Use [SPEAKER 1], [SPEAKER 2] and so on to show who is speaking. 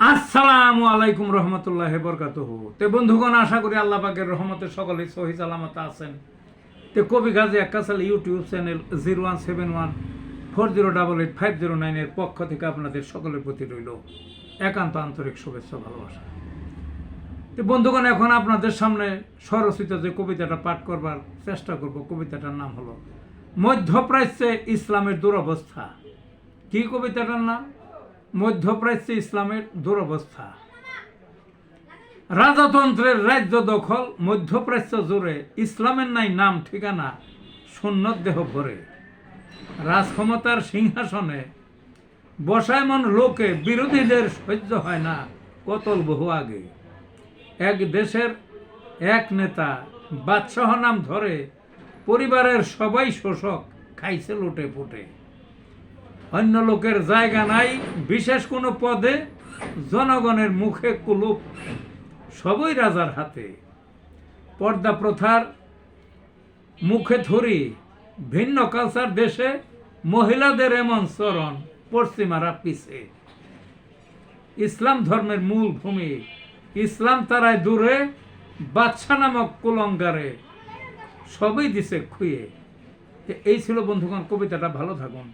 [SPEAKER 1] আসসালামু আলাইকুম রহমতুল্লাহ বরকাত তে বন্ধুগণ, আশা করি আল্লাহ পাকের রহমতে সকলে সহি সালামত আছেন। তে কবি Gazi আক্কাসাল YouTube channel zero one seven one four zero double eight five zero নাইনের পক্ষ থেকে আপনাদের সকলের প্রতি রইল একান্ত আন্তরিক শুভেচ্ছা ভালোবাসা। তো বন্ধুগণ, এখন আপনাদের সামনে স্বরচিত যে কবিতাটা পাঠ করবার চেষ্টা করব, কবিতাটার নাম হলো মধ্যপ্রাচ্যে ইসলামের দুরবস্থা। কি কবিতাটার নাম? মধ্যপ্রাচ্যে ইসলামের দুরবস্থা। রাজতন্ত্রের রাজ্য দখল, মধ্যপ্রাচ্য জুড়ে ইসলামের নাই নাম ঠিকানা শূন্য দেহ ভরে। রাজক্ষমতার সিংহাসনে বসায় মন লোকে বিরোধীদের সহ্য হয় না কতল বহু আগে। এক দেশের এক নেতা বাদশাহ নাম ধরে পরিবারের সবাই শোষক, খাইছে লুটে ফুটে অন্য লোকের জায়গা নাই, বিশেষ কোনো পদে জনগণের মুখে কুলুপ সবই রাজার হাতে। পর্দা প্রথার মুখে ধরি ভিন্ন কালচার দেশে মহিলাদের এমন চরণ পশ্চিমারা পিছে। ইসলাম ধর্মের মূল ভূমি, ইসলাম তারায় দূরে বাদশা নামক কুলঙ্গারে সবই দিছে খুঁয়ে। এই ছিল বন্ধুগণ, কবিতাটা ভালো থাকুন।